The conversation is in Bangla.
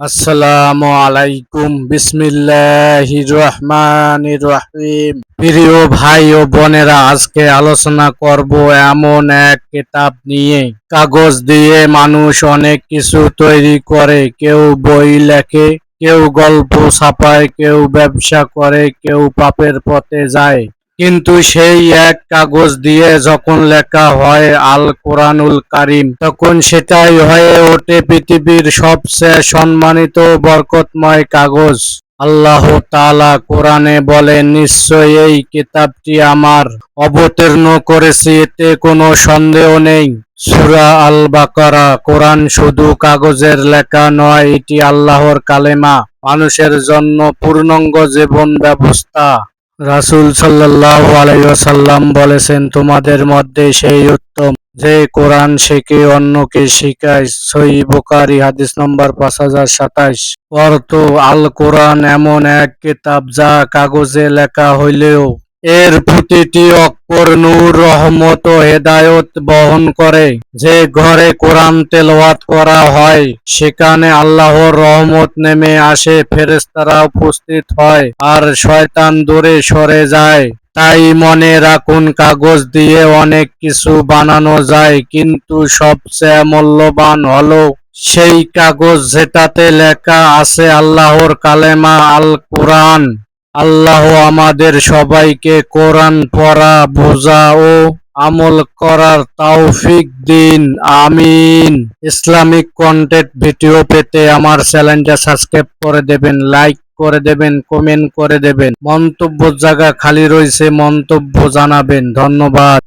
আসসালামু আলাইকুম। বিসমিল্লাহির রহমানির রহিম। প্রিয় ভাই ও বোনেরা, আজকে আলোচনা করব এমন এক কিতাব নিয়ে। কাগজ দিয়ে মানুষ অনেক কিছু তৈরি করে। কেউ বই লেখে, কেউ গল্প ছাপায়, কেউ ব্যবসা করে, কেউ পাপের পথে যায়। কিন্তু সেই এক কাগজ দিয়ে যখন লেখা হয় আল কোরআনুল কারিম, তখন সেটাই হয়ে ওঠে পৃথিবীর সবচেয়ে সম্মানিত বরকতময় কাগজ। আল্লাহ তাআলা কোরআনে বলে নিশ্চয় এই কিতাবটি আমার অবতীর্ণ করেছি, এতে কোনো সন্দেহ নেই। সুরা আল বাকারা কোরআন শুধু কাগজের লেখা নয়, এটি আল্লাহর কালেমা, মানুষের জন্য পূর্ণাঙ্গ জীবন ব্যবস্থা। রাসূল সাল্লাহ আলাইসাল্লাম বলেছেন, তোমাদের মধ্যে সেই উত্তম, যে কোরআন শেখে অন্যকে শিখায়। সই বোকারি হাদিস নম্বর পাঁচ হাজার সাতাইশ। অর্থ আল কোরআন এমন এক কিতাব যা কাগজে লেখা হইলেও এর প্রতিটি অক্ষর নূর, রহমত ও হেদায়ত বহন করে। যে ঘরে কোরআন তেলাওয়াত করা হয়, সেখানে আল্লাহর রহমত নেমে আসে ফেরেস্তারা উপস্থিত হয় আর শয়তান দূরে সরে যায়। তাই মনে রাখুন, কাগজ দিয়ে অনেক কিছু বানানো যায়, কিন্তু সবচেয়ে মূল্যবান হলো সেই কাগজ যেটাতে লেখা আছে আল্লাহর কালেমা আল কোরআন আল্লাহ আমাদের সবাইকে কোরআন পড়া, বোঝা ও আমল করার তৌফিক দিন। আমিন। ইসলামিক কন্টেন্ট ভিডিও পেতে আমার চ্যানেলটা সাবস্ক্রাইব করে দেবেন, লাইক করে দেবেন, কমেন্ট করে দেবেন। মন্তব্য জায়গা খালি রয়েছে, মন্তব্য জানাবেন। ধন্যবাদ।